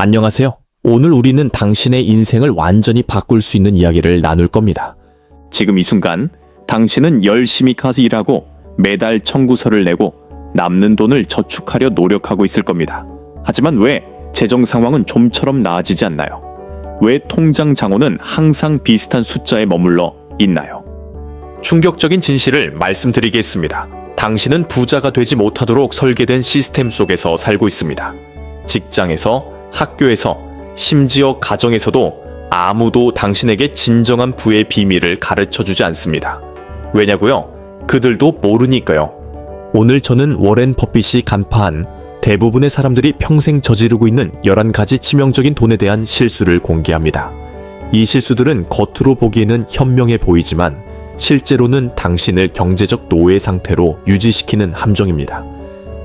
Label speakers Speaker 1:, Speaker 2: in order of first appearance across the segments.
Speaker 1: 안녕하세요. 오늘 우리는 당신의 인생을 완전히 바꿀 수 있는 이야기를 나눌 겁니다.
Speaker 2: 지금 이 순간 당신은 열심히 가서 일하고 매달 청구서를 내고 남는 돈을 저축하려 노력하고 있을 겁니다. 하지만 왜 재정 상황은 좀처럼 나아지지 않나요? 왜 통장 잔고는 항상 비슷한 숫자에 머물러 있나요?
Speaker 1: 충격적인 진실을 말씀드리겠습니다. 당신은 부자가 되지 못하도록 설계된 시스템 속에서 살고 있습니다. 직장에서, 학교에서, 심지어 가정에서도 아무도 당신에게 진정한 부의 비밀을 가르쳐 주지 않습니다. 왜냐고요? 그들도 모르니까요. 오늘 저는 워렌 버핏이 간파한 대부분의 사람들이 평생 저지르고 있는 11가지 치명적인 돈에 대한 실수를 공개합니다. 이 실수들은 겉으로 보기에는 현명해 보이지만 실제로는 당신을 경제적 노예 상태로 유지시키는 함정입니다.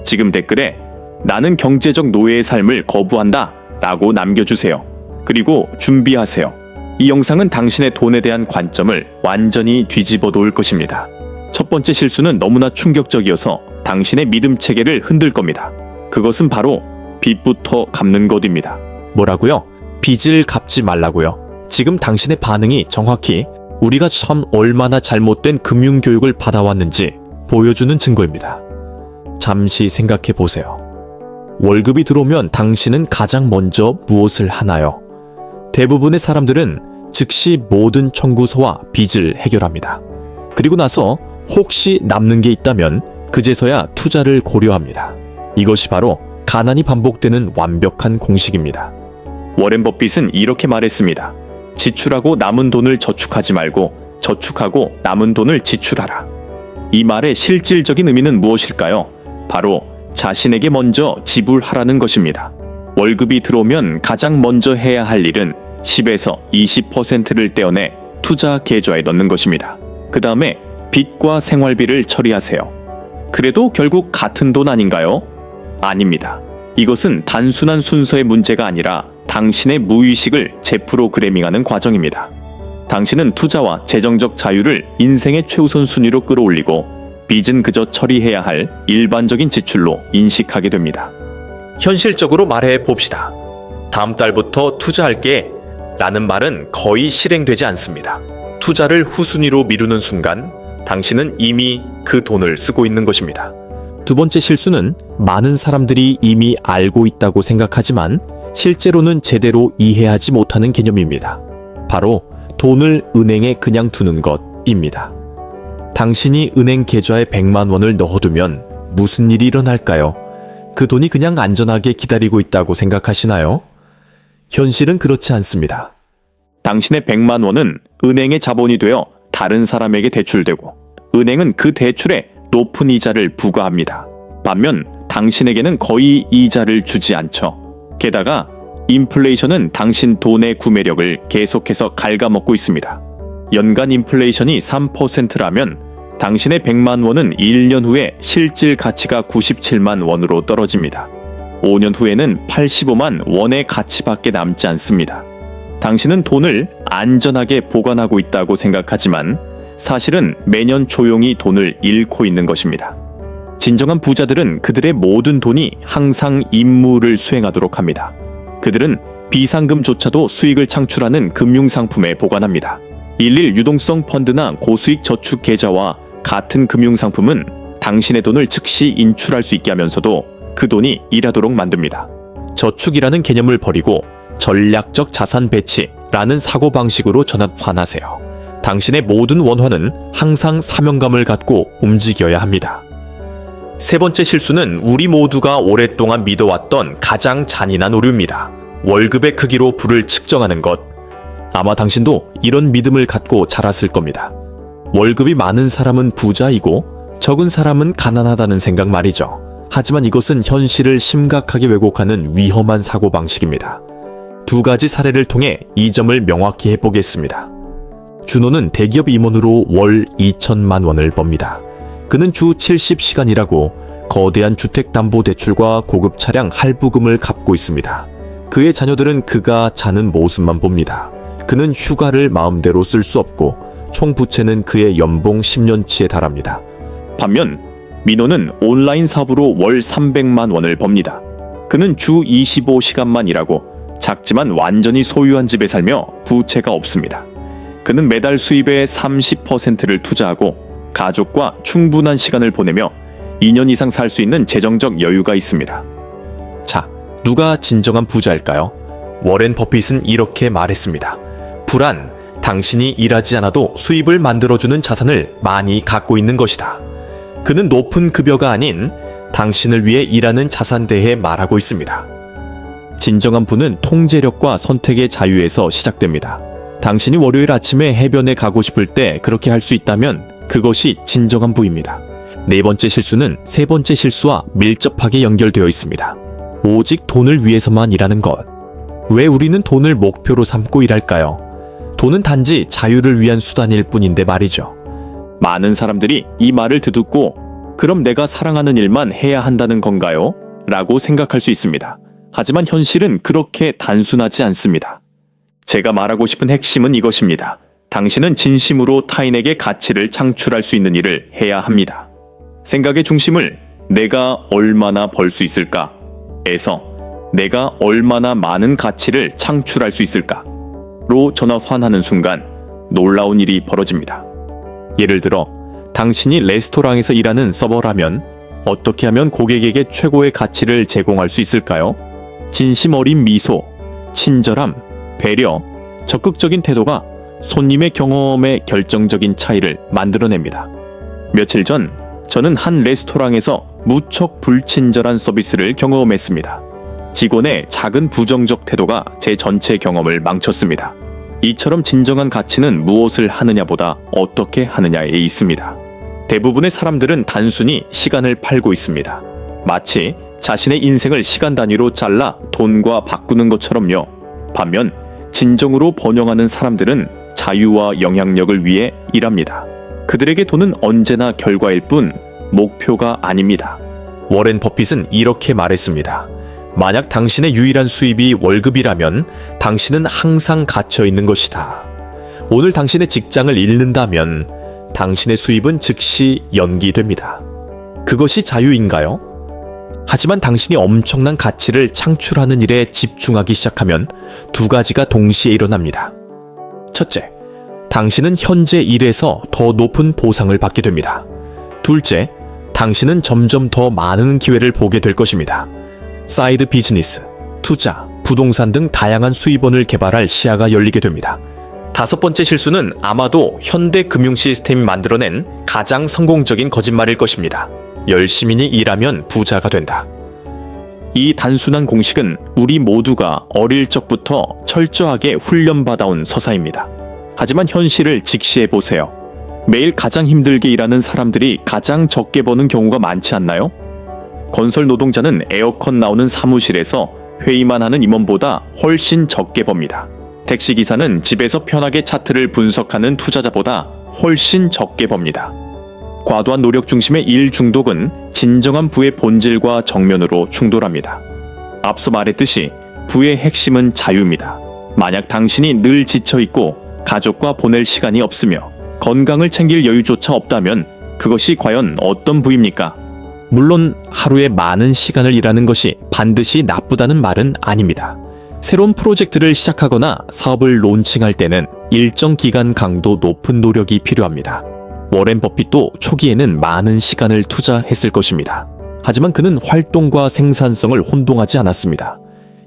Speaker 2: 지금 댓글에 나는 경제적 노예의 삶을 거부한다 라고 남겨주세요. 그리고 준비하세요. 이 영상은 당신의 돈에 대한 관점을 완전히 뒤집어 놓을 것입니다. 첫 번째 실수는 너무나 충격적이어서 당신의 믿음 체계를 흔들 겁니다. 그것은 바로 빚부터 갚는 것입니다.
Speaker 1: 뭐라고요? 빚을 갚지 말라고요. 지금 당신의 반응이 정확히 우리가 참 얼마나 잘못된 금융 교육을 받아왔는지 보여주는 증거입니다. 잠시 생각해 보세요. 월급이 들어오면 당신은 가장 먼저 무엇을 하나요? 대부분의 사람들은 즉시 모든 청구서와 빚을 해결합니다. 그리고 나서 혹시 남는 게 있다면 그제서야 투자를 고려합니다. 이것이 바로 가난이 반복되는 완벽한 공식입니다.
Speaker 2: 워렌 버핏은 이렇게 말했습니다. 지출하고 남은 돈을 저축하지 말고 저축하고 남은 돈을 지출하라. 이 말의 실질적인 의미는 무엇일까요? 바로 자신에게 먼저 지불하라는 것입니다. 월급이 들어오면 가장 먼저 해야 할 일은 10에서 20%를 떼어내 투자 계좌에 넣는 것입니다. 그 다음에 빚과 생활비를 처리하세요. 그래도 결국 같은 돈 아닌가요? 아닙니다. 이것은 단순한 순서의 문제가 아니라 당신의 무의식을 재프로그래밍하는 과정입니다. 당신은 투자와 재정적 자유를 인생의 최우선 순위로 끌어올리고 빚은 그저 처리해야 할 일반적인 지출로 인식하게 됩니다.
Speaker 1: 현실적으로 말해 봅시다. 다음 달부터 투자할게 라는 말은 거의 실행되지 않습니다. 투자를 후순위로 미루는 순간 당신은 이미 그 돈을 쓰고 있는 것입니다. 두 번째 실수는 많은 사람들이 이미 알고 있다고 생각하지만 실제로는 제대로 이해하지 못하는 개념입니다. 바로 돈을 은행에 그냥 두는 것입니다. 당신이 은행 계좌에 100만 원을 넣어두면 무슨 일이 일어날까요? 그 돈이 그냥 안전하게 기다리고 있다고 생각하시나요? 현실은 그렇지 않습니다.
Speaker 2: 당신의 100만 원은 은행의 자본이 되어 다른 사람에게 대출되고 은행은 그 대출에 높은 이자를 부과합니다. 반면 당신에게는 거의 이자를 주지 않죠. 게다가 인플레이션은 당신 돈의 구매력을 계속해서 갉아먹고 있습니다. 연간 인플레이션이 3%라면 당신의 100만 원은 1년 후에 실질 가치가 97만 원으로 떨어집니다. 5년 후에는 85만 원의 가치밖에 남지 않습니다. 당신은 돈을 안전하게 보관하고 있다고 생각하지만 사실은 매년 조용히 돈을 잃고 있는 것입니다. 진정한 부자들은 그들의 모든 돈이 항상 임무를 수행하도록 합니다. 그들은 비상금조차도 수익을 창출하는 금융상품에 보관합니다. 일일 유동성 펀드나 고수익 저축 계좌와 같은 금융 상품은 당신의 돈을 즉시 인출할 수 있게 하면서도 그 돈이 일하도록 만듭니다.
Speaker 1: 저축이라는 개념을 버리고 전략적 자산 배치라는 사고방식으로 전환하세요. 당신의 모든 원화는 항상 사명감을 갖고 움직여야 합니다. 세 번째 실수는 우리 모두가 오랫동안 믿어왔던 가장 잔인한 오류입니다. 월급의 크기로 부를 측정하는 것. 아마 당신도 이런 믿음을 갖고 자랐을 겁니다. 월급이 많은 사람은 부자이고 적은 사람은 가난하다는 생각 말이죠. 하지만 이것은 현실을 심각하게 왜곡하는 위험한 사고방식입니다. 두 가지 사례를 통해 이 점을 명확히 해보겠습니다. 준호는 대기업 임원으로 월 2천만 원을 법니다. 그는 주 70시간 일하고 거대한 주택담보대출과 고급 차량 할부금을 갚고 있습니다. 그의 자녀들은 그가 자는 모습만 봅니다. 그는 휴가를 마음대로 쓸 수 없고 총 부채는 그의 연봉 10년치에 달합니다.
Speaker 2: 반면 민호는 온라인 사업으로 월 300만 원을 법니다. 그는 주 25시간만 일하고 작지만 완전히 소유한 집에 살며 부채가 없습니다. 그는 매달 수입의 30%를 투자하고 가족과 충분한 시간을 보내며 2년 이상 살 수 있는 재정적 여유가 있습니다.
Speaker 1: 자, 누가 진정한 부자일까요? 워렌 버핏은 이렇게 말했습니다. 불안, 당신이 일하지 않아도 수입을 만들어주는 자산을 많이 갖고 있는 것이다. 그는 높은 급여가 아닌 당신을 위해 일하는 자산 대해 말하고 있습니다. 진정한 부는 통제력과 선택의 자유에서 시작됩니다. 당신이 월요일 아침에 해변에 가고 싶을 때 그렇게 할 수 있다면 그것이 진정한 부입니다. 네 번째 실수는 세 번째 실수와 밀접하게 연결되어 있습니다. 오직 돈을 위해서만 일하는 것. 왜 우리는 돈을 목표로 삼고 일할까요? 돈은 단지 자유를 위한 수단일 뿐인데 말이죠.
Speaker 2: 많은 사람들이 이 말을 듣고 그럼 내가 사랑하는 일만 해야 한다는 건가요? 라고 생각할 수 있습니다. 하지만 현실은 그렇게 단순하지 않습니다. 제가 말하고 싶은 핵심은 이것입니다. 당신은 진심으로 타인에게 가치를 창출할 수 있는 일을 해야 합니다. 생각의 중심을 내가 얼마나 벌 수 있을까? 에서 내가 얼마나 많은 가치를 창출할 수 있을까? 로 전환하는 순간 놀라운 일이 벌어집니다.
Speaker 1: 예를 들어, 당신이 레스토랑에서 일하는 서버라면 어떻게 하면 고객에게 최고의 가치를 제공할 수 있을까요? 진심 어린 미소, 친절함, 배려, 적극적인 태도가 손님의 경험에 결정적인 차이를 만들어냅니다. 며칠 전 저는 한 레스토랑에서 무척 불친절한 서비스를 경험했습니다. 직원의 작은 부정적 태도가 제 전체 경험을 망쳤습니다. 이처럼 진정한 가치는 무엇을 하느냐보다 어떻게 하느냐에 있습니다. 대부분의 사람들은 단순히 시간을 팔고 있습니다. 마치 자신의 인생을 시간 단위로 잘라 돈과 바꾸는 것처럼요. 반면 진정으로 번영하는 사람들은 자유와 영향력을 위해 일합니다. 그들에게 돈은 언제나 결과일 뿐 목표가 아닙니다. 워렌 버핏은 이렇게 말했습니다. 만약 당신의 유일한 수입이 월급이라면 당신은 항상 갇혀 있는 것이다. 오늘 당신의 직장을 잃는다면 당신의 수입은 즉시 연기됩니다. 그것이 자유인가요? 하지만 당신이 엄청난 가치를 창출하는 일에 집중하기 시작하면 두 가지가 동시에 일어납니다. 첫째, 당신은 현재 일에서 더 높은 보상을 받게 됩니다. 둘째, 당신은 점점 더 많은 기회를 보게 될 것입니다. 사이드 비즈니스, 투자, 부동산 등 다양한 수입원을 개발할 시야가 열리게 됩니다. 다섯 번째 실수는 아마도 현대 금융 시스템이 만들어낸 가장 성공적인 거짓말일 것입니다. 열심히 일하면 부자가 된다. 이 단순한 공식은 우리 모두가 어릴 적부터 철저하게 훈련받아온 서사입니다. 하지만 현실을 직시해 보세요. 매일 가장 힘들게 일하는 사람들이 가장 적게 버는 경우가 많지 않나요? 건설 노동자는 에어컨 나오는 사무실에서 회의만 하는 임원보다 훨씬 적게 법니다. 택시 기사는 집에서 편하게 차트를 분석하는 투자자보다 훨씬 적게 법니다. 과도한 노력 중심의 일 중독은 진정한 부의 본질과 정면으로 충돌합니다. 앞서 말했듯이 부의 핵심은 자유입니다. 만약 당신이 늘 지쳐 있고 가족과 보낼 시간이 없으며 건강을 챙길 여유조차 없다면 그것이 과연 어떤 부입니까? 물론 하루에 많은 시간을 일하는 것이 반드시 나쁘다는 말은 아닙니다. 새로운 프로젝트를 시작하거나 사업을 론칭할 때는 일정 기간 강도 높은 노력이 필요합니다. 워렌 버핏도 초기에는 많은 시간을 투자했을 것입니다. 하지만 그는 활동과 생산성을 혼동하지 않았습니다.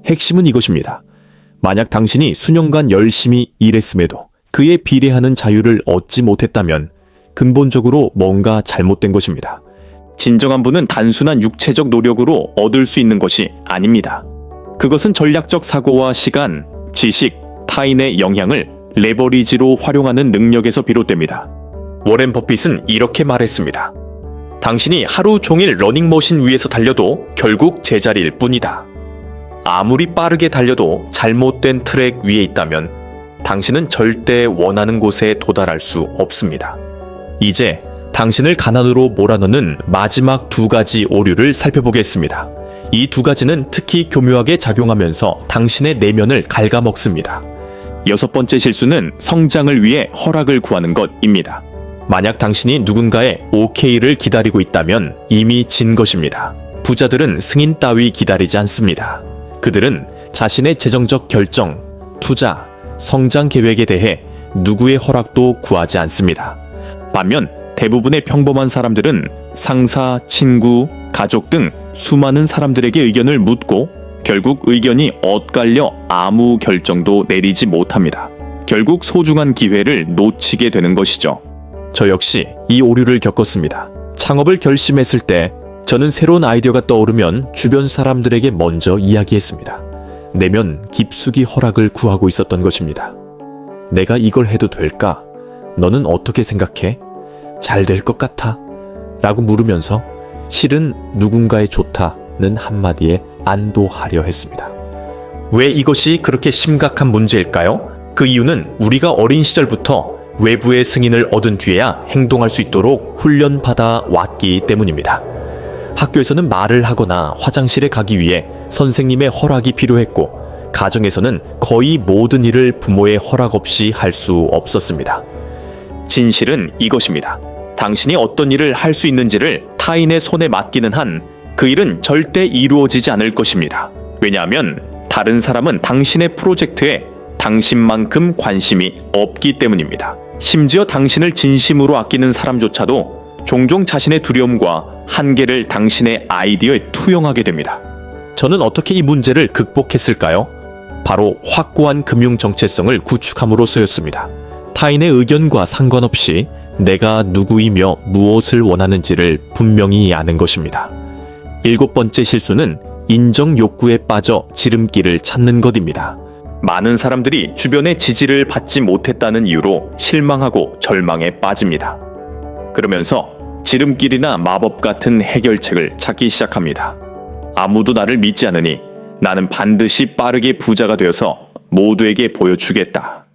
Speaker 1: 핵심은 이것입니다. 만약 당신이 수년간 열심히 일했음에도 그에 비례하는 자유를 얻지 못했다면 근본적으로 뭔가 잘못된 것입니다. 진정한 부는 단순한 육체적 노력으로 얻을 수 있는 것이 아닙니다. 그것은 전략적 사고와 시간, 지식, 타인의 영향을 레버리지로 활용하는 능력에서 비롯됩니다. 워렌 버핏은 이렇게 말했습니다. 당신이 하루 종일 러닝머신 위에서 달려도 결국 제자리일 뿐이다. 아무리 빠르게 달려도 잘못된 트랙 위에 있다면 당신은 절대 원하는 곳에 도달할 수 없습니다. 이제 당신을 가난으로 몰아넣는 마지막 두 가지 오류를 살펴보겠습니다. 이 두 가지는 특히 교묘하게 작용하면서 당신의 내면을 갉아먹습니다. 여섯 번째 실수는 성장을 위해 허락을 구하는 것입니다. 만약 당신이 누군가의 OK를 기다리고 있다면 이미 진 것입니다. 부자들은 승인 따위 기다리지 않습니다. 그들은 자신의 재정적 결정, 투자, 성장 계획에 대해 누구의 허락도 구하지 않습니다.
Speaker 2: 반면 대부분의 평범한 사람들은 상사, 친구, 가족 등 수많은 사람들에게 의견을 묻고 결국 의견이 엇갈려 아무 결정도 내리지 못합니다. 결국 소중한 기회를 놓치게 되는 것이죠.
Speaker 1: 저 역시 이 오류를 겪었습니다. 창업을 결심했을 때 저는 새로운 아이디어가 떠오르면 주변 사람들에게 먼저 이야기했습니다. 내면 깊숙이 허락을 구하고 있었던 것입니다. 내가 이걸 해도 될까? 너는 어떻게 생각해? 잘 될 것 같아? 라고 물으면서 실은 누군가의 좋다는 한마디에 안도하려 했습니다. 왜 이것이 그렇게 심각한 문제일까요? 그 이유는 우리가 어린 시절부터 외부의 승인을 얻은 뒤에야 행동할 수 있도록 훈련받아 왔기 때문입니다. 학교에서는 말을 하거나 화장실에 가기 위해 선생님의 허락이 필요했고, 가정에서는 거의 모든 일을 부모의 허락 없이 할 수 없었습니다.
Speaker 2: 진실은 이것입니다. 당신이 어떤 일을 할 수 있는지를 타인의 손에 맡기는 한 그 일은 절대 이루어지지 않을 것입니다. 왜냐하면 다른 사람은 당신의 프로젝트에 당신만큼 관심이 없기 때문입니다. 심지어 당신을 진심으로 아끼는 사람조차도 종종 자신의 두려움과 한계를 당신의 아이디어에 투영하게 됩니다.
Speaker 1: 저는 어떻게 이 문제를 극복했을까요? 바로 확고한 금융 정체성을 구축함으로써였습니다. 타인의 의견과 상관없이 내가 누구이며 무엇을 원하는지를 분명히 아는 것입니다. 일곱 번째 실수는 인정 욕구에 빠져 지름길을 찾는 것입니다.
Speaker 2: 많은 사람들이 주변의 지지를 받지 못했다는 이유로 실망하고 절망에 빠집니다. 그러면서 지름길이나 마법 같은 해결책을 찾기 시작합니다. 아무도 나를 믿지 않으니 나는 반드시 빠르게 부자가 되어서 모두에게 보여주겠다.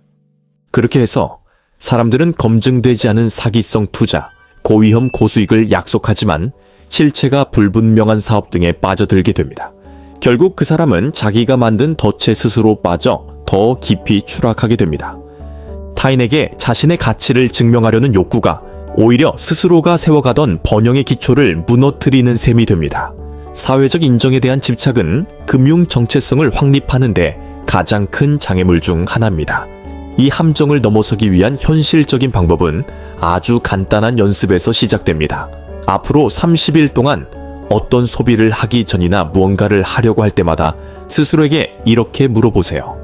Speaker 1: 그렇게 해서 사람들은 검증되지 않은 사기성 투자, 고위험 고수익을 약속하지만 실체가 불분명한 사업 등에 빠져들게 됩니다. 결국 그 사람은 자기가 만든 덫에 스스로 빠져 더 깊이 추락하게 됩니다. 타인에게 자신의 가치를 증명하려는 욕구가 오히려 스스로가 세워가던 번영의 기초를 무너뜨리는 셈이 됩니다. 사회적 인정에 대한 집착은 금융 정체성을 확립하는데 가장 큰 장애물 중 하나입니다. 이 함정을 넘어서기 위한 현실적인 방법은 아주 간단한 연습에서 시작됩니다. 앞으로 30일 동안 어떤 소비를 하기 전이나 무언가를 하려고 할 때마다 스스로에게 이렇게 물어보세요.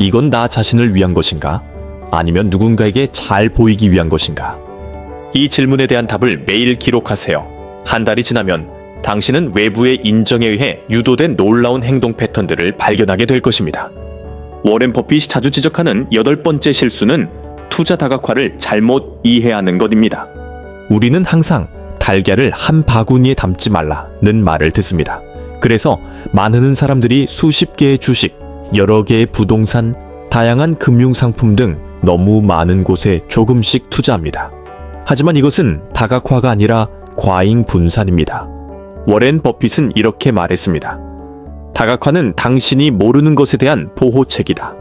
Speaker 1: 이건 나 자신을 위한 것인가? 아니면 누군가에게 잘 보이기 위한 것인가?
Speaker 2: 이 질문에 대한 답을 매일 기록하세요. 한 달이 지나면 당신은 외부의 인정에 의해 유도된 놀라운 행동 패턴들을 발견하게 될 것입니다. 워렌 버핏이 자주 지적하는 여덟 번째 실수는 투자 다각화를 잘못 이해하는 것입니다.
Speaker 1: 우리는 항상 달걀을 한 바구니에 담지 말라는 말을 듣습니다. 그래서 많은 사람들이 수십 개의 주식, 여러 개의 부동산, 다양한 금융 상품 등 너무 많은 곳에 조금씩 투자합니다. 하지만 이것은 다각화가 아니라 과잉 분산입니다. 워렌 버핏은 이렇게 말했습니다. 다각화는 당신이 모르는 것에 대한 보호책이다.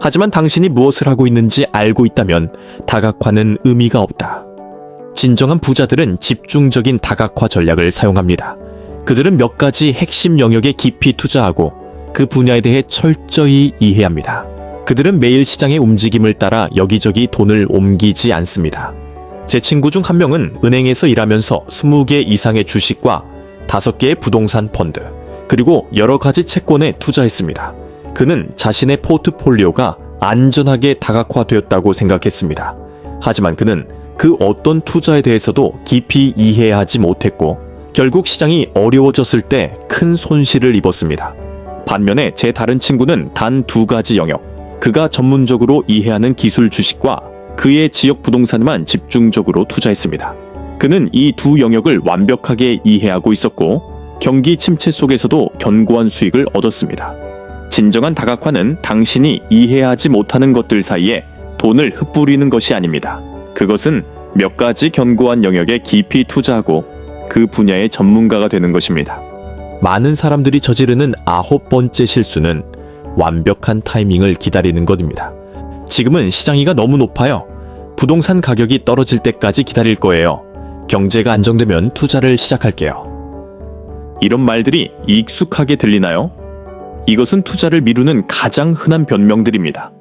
Speaker 1: 하지만 당신이 무엇을 하고 있는지 알고 있다면 다각화는 의미가 없다. 진정한 부자들은 집중적인 다각화 전략을 사용합니다. 그들은 몇 가지 핵심 영역에 깊이 투자하고 그 분야에 대해 철저히 이해합니다. 그들은 매일 시장의 움직임을 따라 여기저기 돈을 옮기지 않습니다. 제 친구 중 한 명은 은행에서 일하면서 20개 이상의 주식과 5개의 부동산 펀드, 그리고 여러 가지 채권에 투자했습니다. 그는 자신의 포트폴리오가 안전하게 다각화되었다고 생각했습니다. 하지만 그는 그 어떤 투자에 대해서도 깊이 이해하지 못했고 결국 시장이 어려워졌을 때 큰 손실을 입었습니다. 반면에 제 다른 친구는 단 두 가지 영역, 그가 전문적으로 이해하는 기술 주식과 그의 지역 부동산만 집중적으로 투자했습니다. 그는 이 두 영역을 완벽하게 이해하고 있었고 경기 침체 속에서도 견고한 수익을 얻었습니다. 진정한 다각화는 당신이 이해하지 못하는 것들 사이에 돈을 흩뿌리는 것이 아닙니다. 그것은 몇 가지 견고한 영역에 깊이 투자하고 그 분야의 전문가가 되는 것입니다. 많은 사람들이 저지르는 아홉 번째 실수는 완벽한 타이밍을 기다리는 것입니다. 지금은 시장이가 너무 높아요. 부동산 가격이 떨어질 때까지 기다릴 거예요. 경제가 안정되면 투자를 시작할게요.
Speaker 2: 이런 말들이 익숙하게 들리나요? 이것은 투자를 미루는 가장 흔한 변명들입니다.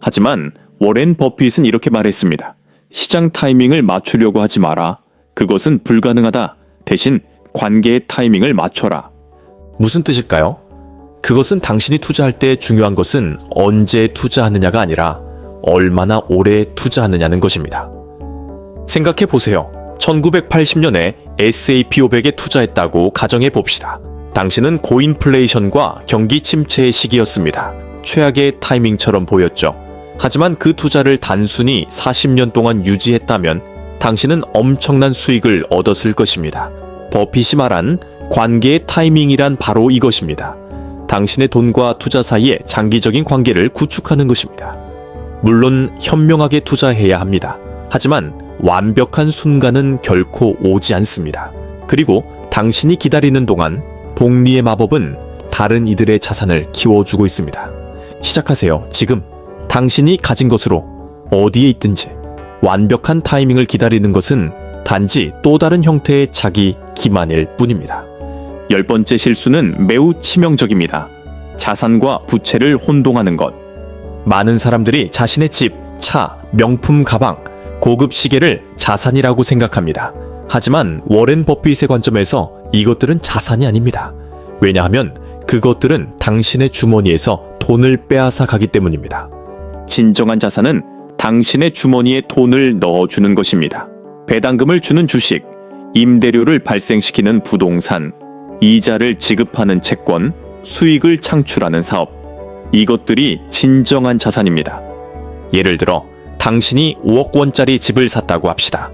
Speaker 2: 하지만 워렌 버핏은 이렇게 말했습니다. 시장 타이밍을 맞추려고 하지 마라. 그것은 불가능하다. 대신 관계의 타이밍을 맞춰라.
Speaker 1: 무슨 뜻일까요? 그것은 당신이 투자할 때 중요한 것은 언제 투자하느냐가 아니라 얼마나 오래 투자하느냐는 것입니다. 생각해 보세요. 1980년에 S&P 500에 투자했다고 가정해 봅시다. 당시는 고인플레이션과 경기 침체의 시기였습니다. 최악의 타이밍처럼 보였죠. 하지만 그 투자를 단순히 40년 동안 유지했다면 당신은 엄청난 수익을 얻었을 것입니다. 버핏이 말한 관계의 타이밍이란 바로 이것입니다. 당신의 돈과 투자 사이의 장기적인 관계를 구축하는 것입니다. 물론 현명하게 투자해야 합니다. 하지만 완벽한 순간은 결코 오지 않습니다. 그리고 당신이 기다리는 동안 복리의 마법은 다른 이들의 자산을 키워주고 있습니다. 시작하세요. 지금 당신이 가진 것으로 어디에 있든지 완벽한 타이밍을 기다리는 것은 단지 또 다른 형태의 자기 기만일 뿐입니다.
Speaker 2: 열 번째 실수는 매우 치명적입니다. 자산과 부채를 혼동하는 것.
Speaker 1: 많은 사람들이 자신의 집, 차, 명품 가방, 고급 시계를 자산이라고 생각합니다. 하지만 워렌 버핏의 관점에서 이것들은 자산이 아닙니다. 왜냐하면 그것들은 당신의 주머니에서 돈을 빼앗아 가기 때문입니다.
Speaker 2: 진정한 자산은 당신의 주머니에 돈을 넣어주는 것입니다. 배당금을 주는 주식, 임대료를 발생시키는 부동산, 이자를 지급하는 채권, 수익을 창출하는 사업. 이것들이 진정한 자산입니다.
Speaker 1: 예를 들어 당신이 5억 원짜리 집을 샀다고 합시다.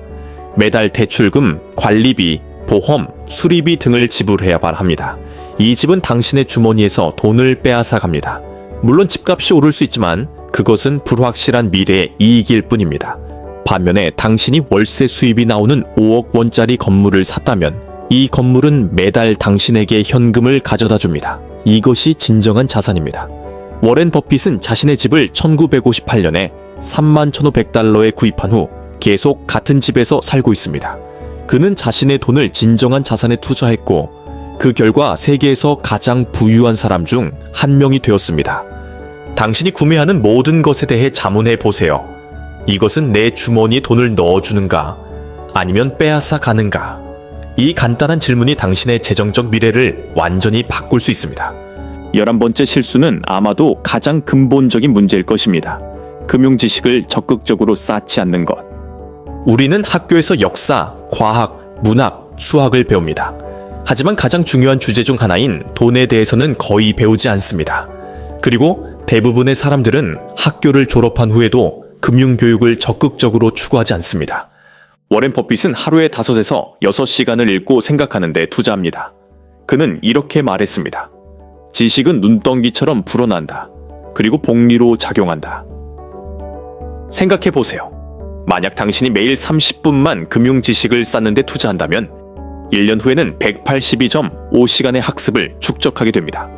Speaker 1: 매달 대출금, 관리비, 보험, 수리비 등을 지불해야 합니다. 이 집은 당신의 주머니에서 돈을 빼앗아 갑니다. 물론 집값이 오를 수 있지만 그것은 불확실한 미래의 이익일 뿐입니다. 반면에 당신이 월세 수입이 나오는 5억 원짜리 건물을 샀다면 이 건물은 매달 당신에게 현금을 가져다 줍니다. 이것이 진정한 자산입니다. 워렌 버핏은 자신의 집을 1958년에 3만 1,500달러에 구입한 후 계속 같은 집에서 살고 있습니다. 그는 자신의 돈을 진정한 자산에 투자했고 그 결과 세계에서 가장 부유한 사람 중 한 명이 되었습니다. 당신이 구매하는 모든 것에 대해 자문해 보세요. 이것은 내 주머니에 돈을 넣어주는가? 아니면 빼앗아 가는가? 이 간단한 질문이 당신의 재정적 미래를 완전히 바꿀 수 있습니다.
Speaker 2: 열한 번째 실수는 아마도 가장 근본적인 문제일 것입니다. 금융 지식을 적극적으로 쌓지 않는 것.
Speaker 1: 우리는 학교에서 역사, 과학, 문학, 수학을 배웁니다. 하지만 가장 중요한 주제 중 하나인 돈에 대해서는 거의 배우지 않습니다. 그리고 대부분의 사람들은 학교를 졸업한 후에도 금융교육을 적극적으로 추구하지 않습니다.
Speaker 2: 워렌 버핏은 하루에 5에서 6시간을 읽고 생각하는데 투자합니다. 그는 이렇게 말했습니다. 지식은 눈덩이처럼 불어난다. 그리고 복리로 작용한다. 생각해 보세요. 만약 당신이 매일 30분만 금융 지식을 쌓는데 투자한다면 1년 후에는 182.5시간의 학습을 축적하게 됩니다.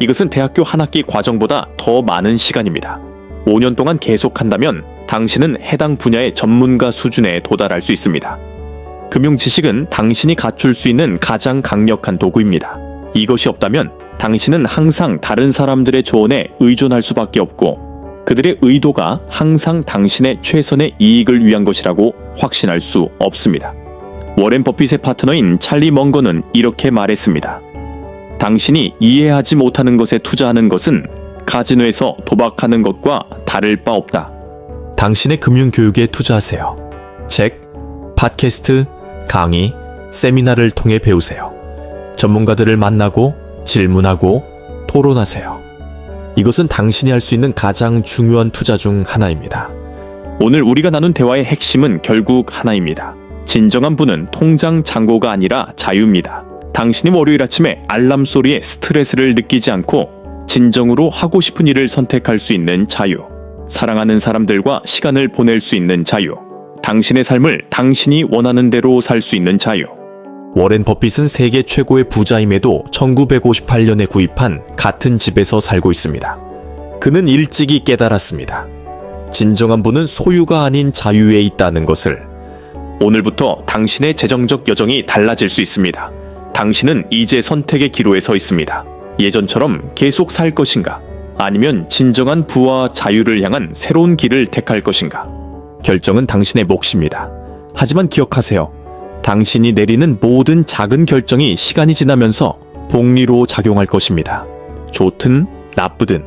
Speaker 2: 이것은 대학교 한 학기 과정보다 더 많은 시간입니다. 5년 동안 계속한다면 당신은 해당 분야의 전문가 수준에 도달할 수 있습니다. 금융 지식은 당신이 갖출 수 있는 가장 강력한 도구입니다. 이것이 없다면 당신은 항상 다른 사람들의 조언에 의존할 수밖에 없고 그들의 의도가 항상 당신의 최선의 이익을 위한 것이라고 확신할 수 없습니다. 워렌 버핏의 파트너인 찰리 먼거는 이렇게 말했습니다. 당신이 이해하지 못하는 것에 투자하는 것은 카지노에서 도박하는 것과 다를 바 없다.
Speaker 1: 당신의 금융 교육에 투자하세요. 책, 팟캐스트, 강의, 세미나를 통해 배우세요. 전문가들을 만나고 질문하고 토론하세요. 이것은 당신이 할 수 있는 가장 중요한 투자 중 하나입니다.
Speaker 2: 오늘 우리가 나눈 대화의 핵심은 결국 하나입니다. 진정한 부는 통장 잔고가 아니라 자유입니다. 당신이 월요일 아침에 알람 소리에 스트레스를 느끼지 않고 진정으로 하고 싶은 일을 선택할 수 있는 자유. 사랑하는 사람들과 시간을 보낼 수 있는 자유. 당신의 삶을 당신이 원하는 대로 살 수 있는 자유.
Speaker 1: 워렌 버핏은 세계 최고의 부자임에도 1958년에 구입한 같은 집에서 살고 있습니다. 그는 일찍이 깨달았습니다. 진정한 부는 소유가 아닌 자유에 있다는 것을
Speaker 2: 오늘부터 당신의 재정적 여정이 달라질 수 있습니다. 당신은 이제 선택의 기로에 서 있습니다. 예전처럼 계속 살 것인가? 아니면 진정한 부와 자유를 향한 새로운 길을 택할 것인가?
Speaker 1: 결정은 당신의 몫입니다. 하지만 기억하세요. 당신이 내리는 모든 작은 결정이 시간이 지나면서 복리로 작용할 것입니다. 좋든 나쁘든.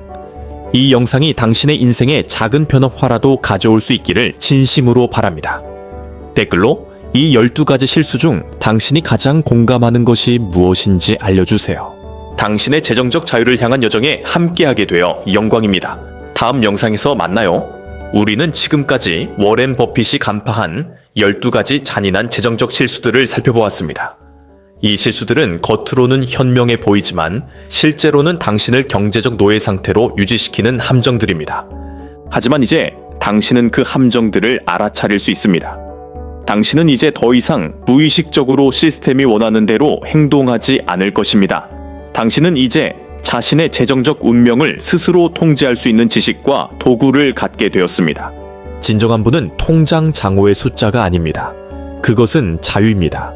Speaker 1: 이 영상이 당신의 인생에 작은 변화라도 가져올 수 있기를 진심으로 바랍니다. 댓글로 이 12가지 실수 중 당신이 가장 공감하는 것이 무엇인지 알려주세요. 당신의 재정적 자유를 향한 여정에 함께하게 되어 영광입니다. 다음 영상에서 만나요. 우리는 지금까지 워렌 버핏이 간파한 12가지 잔인한 재정적 실수들을 살펴보았습니다. 이 실수들은 겉으로는 현명해 보이지만 실제로는 당신을 경제적 노예 상태로 유지시키는 함정들입니다.
Speaker 2: 하지만 이제 당신은 그 함정들을 알아차릴 수 있습니다. 당신은 이제 더 이상 무의식적으로 시스템이 원하는 대로 행동하지 않을 것입니다. 당신은 이제 자신의 재정적 운명을 스스로 통제할 수 있는 지식과 도구를 갖게 되었습니다.
Speaker 1: 진정한 분은 통장 장호의 숫자가 아닙니다. 그것은 자유입니다.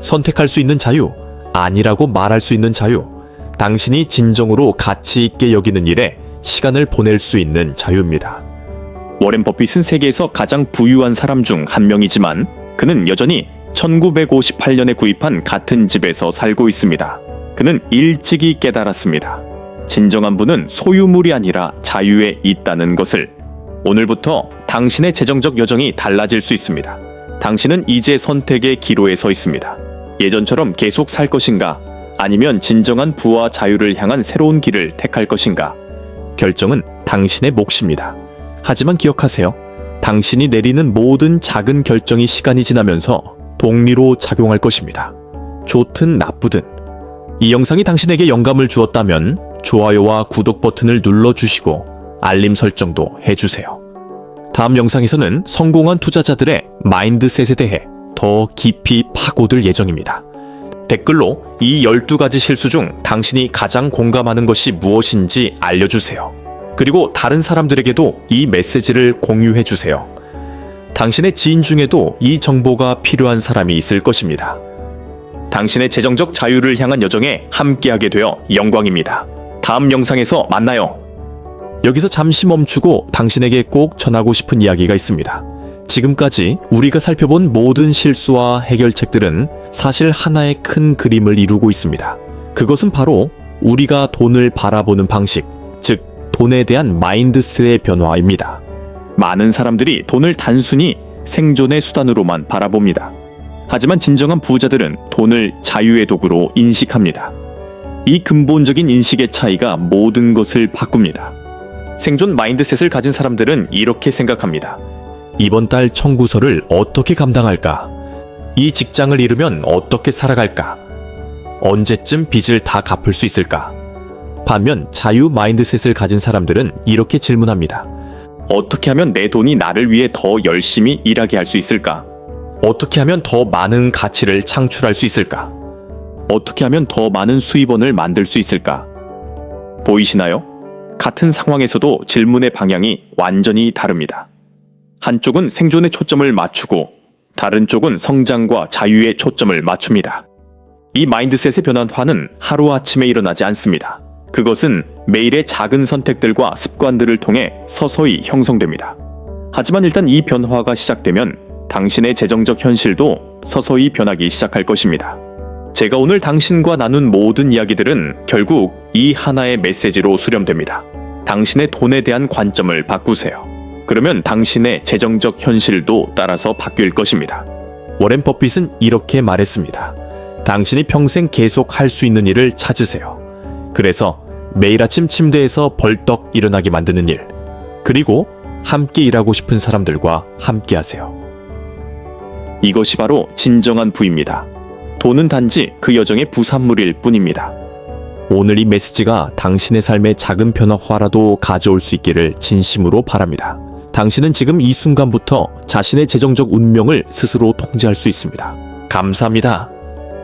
Speaker 1: 선택할 수 있는 자유, 아니라고 말할 수 있는 자유, 당신이 진정으로 가치 있게 여기는 일에 시간을 보낼 수 있는 자유입니다.
Speaker 2: 워렌 버핏은 세계에서 가장 부유한 사람 중 한 명이지만 그는 여전히 1958년에 구입한 같은 집에서 살고 있습니다. 그는 일찍이 깨달았습니다. 진정한 분은 소유물이 아니라 자유에 있다는 것을 오늘부터 당신의 재정적 여정이 달라질 수 있습니다. 당신은 이제 선택의 기로에 서 있습니다. 예전처럼 계속 살 것인가 아니면 진정한 부와 자유를 향한 새로운 길을 택할 것인가
Speaker 1: 결정은 당신의 몫입니다. 하지만 기억하세요. 당신이 내리는 모든 작은 결정이 시간이 지나면서 복리로 작용할 것입니다. 좋든 나쁘든. 이 영상이 당신에게 영감을 주었다면 좋아요와 구독 버튼을 눌러주시고 알림 설정도 해주세요. 다음 영상에서는 성공한 투자자들의 마인드셋에 대해 더 깊이 파고들 예정입니다. 댓글로 이 12가지 실수 중 당신이 가장 공감하는 것이 무엇인지 알려주세요. 그리고 다른 사람들에게도 이 메시지를 공유해 주세요. 당신의 지인 중에도 이 정보가 필요한 사람이 있을 것입니다. 당신의 재정적 자유를 향한 여정에 함께하게 되어 영광입니다. 다음 영상에서 만나요. 여기서 잠시 멈추고 당신에게 꼭 전하고 싶은 이야기가 있습니다. 지금까지 우리가 살펴본 모든 실수와 해결책들은 사실 하나의 큰 그림을 이루고 있습니다. 그것은 바로 우리가 돈을 바라보는 방식, 즉, 돈에 대한 마인드셋의 변화입니다.
Speaker 2: 많은 사람들이 돈을 단순히 생존의 수단으로만 바라봅니다. 하지만 진정한 부자들은 돈을 자유의 도구로 인식합니다. 이 근본적인 인식의 차이가 모든 것을 바꿉니다. 생존 마인드셋을 가진 사람들은 이렇게 생각합니다.
Speaker 1: 이번 달 청구서를 어떻게 감당할까? 이 직장을 잃으면 어떻게 살아갈까? 언제쯤 빚을 다 갚을 수 있을까? 반면 자유 마인드셋을 가진 사람들은 이렇게 질문합니다.
Speaker 2: 어떻게 하면 내 돈이 나를 위해 더 열심히 일하게 할 수 있을까?
Speaker 1: 어떻게 하면 더 많은 가치를 창출할 수 있을까?
Speaker 2: 어떻게 하면 더 많은 수입원을 만들 수 있을까? 보이시나요? 같은 상황에서도 질문의 방향이 완전히 다릅니다. 한쪽은 생존에 초점을 맞추고 다른 쪽은 성장과 자유에 초점을 맞춥니다. 이 마인드셋의 변화는 하루아침에 일어나지 않습니다. 그것은 매일의 작은 선택들과 습관들을 통해 서서히 형성됩니다. 하지만 일단 이 변화가 시작되면 당신의 재정적 현실도 서서히 변하기 시작할 것입니다. 제가 오늘 당신과 나눈 모든 이야기들은 결국 이 하나의 메시지로 수렴됩니다. 당신의 돈에 대한 관점을 바꾸세요. 그러면 당신의 재정적 현실도 따라서 바뀔 것입니다.
Speaker 1: 워렌 버핏은 이렇게 말했습니다. 당신이 평생 계속 할 수 있는 일을 찾으세요. 그래서 매일 아침 침대에서 벌떡 일어나게 만드는 일, 그리고 함께 일하고 싶은 사람들과 함께 하세요.
Speaker 2: 이것이 바로 진정한 부입니다. 돈은 단지 그 여정의 부산물일 뿐입니다.
Speaker 1: 오늘 이 메시지가 당신의 삶에 작은 변화라도 가져올 수 있기를 진심으로 바랍니다. 당신은 지금 이 순간부터 자신의 재정적 운명을 스스로 통제할 수 있습니다. 감사합니다.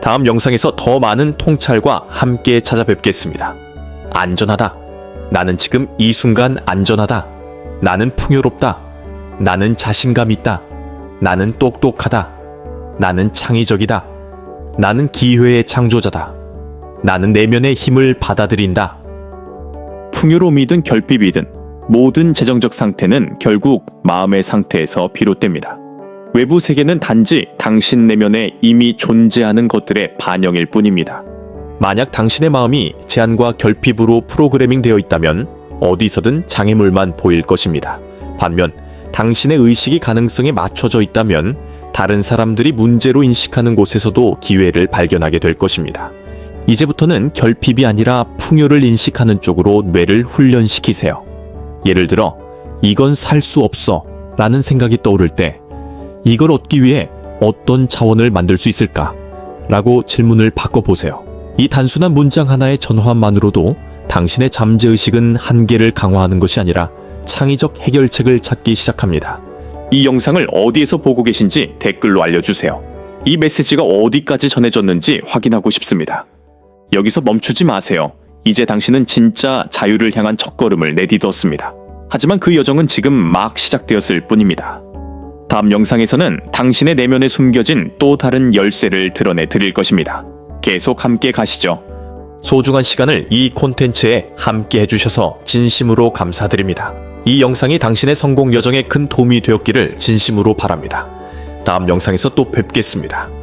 Speaker 1: 다음 영상에서 더 많은 통찰과 함께 찾아뵙겠습니다. 안전하다. 나는 지금 이 순간 안전하다. 나는 풍요롭다. 나는 자신감 있다. 나는 똑똑하다. 나는 창의적이다. 나는 기회의 창조자다. 나는 내면의 힘을 받아들인다.
Speaker 2: 풍요로움이든 결핍이든 모든 재정적 상태는 결국 마음의 상태에서 비롯됩니다. 외부 세계는 단지 당신 내면에 이미 존재하는 것들의 반영일 뿐입니다.
Speaker 1: 만약 당신의 마음이 제한과 결핍으로 프로그래밍 되어 있다면 어디서든 장애물만 보일 것입니다. 반면 당신의 의식이 가능성에 맞춰져 있다면 다른 사람들이 문제로 인식하는 곳에서도 기회를 발견하게 될 것입니다. 이제부터는 결핍이 아니라 풍요를 인식하는 쪽으로 뇌를 훈련시키세요. 예를 들어, 이건 살 수 없어 라는 생각이 떠오를 때, 이걸 얻기 위해 어떤 차원을 만들 수 있을까? 라고 질문을 바꿔보세요. 이 단순한 문장 하나의 전환만으로도 당신의 잠재의식은 한계를 강화하는 것이 아니라 창의적 해결책을 찾기 시작합니다.
Speaker 2: 이 영상을 어디에서 보고 계신지 댓글로 알려주세요. 이 메시지가 어디까지 전해졌는지 확인하고 싶습니다. 여기서 멈추지 마세요. 이제 당신은 진짜 자유를 향한 첫걸음을 내디뎠습니다. 하지만 그 여정은 지금 막 시작되었을 뿐입니다. 다음 영상에서는 당신의 내면에 숨겨진 또 다른 열쇠를 드러내 드릴 것입니다. 계속 함께 가시죠.
Speaker 1: 소중한 시간을 이 콘텐츠에 함께 해주셔서 진심으로 감사드립니다. 이 영상이 당신의 성공 여정에 큰 도움이 되었기를 진심으로 바랍니다. 다음 영상에서 또 뵙겠습니다.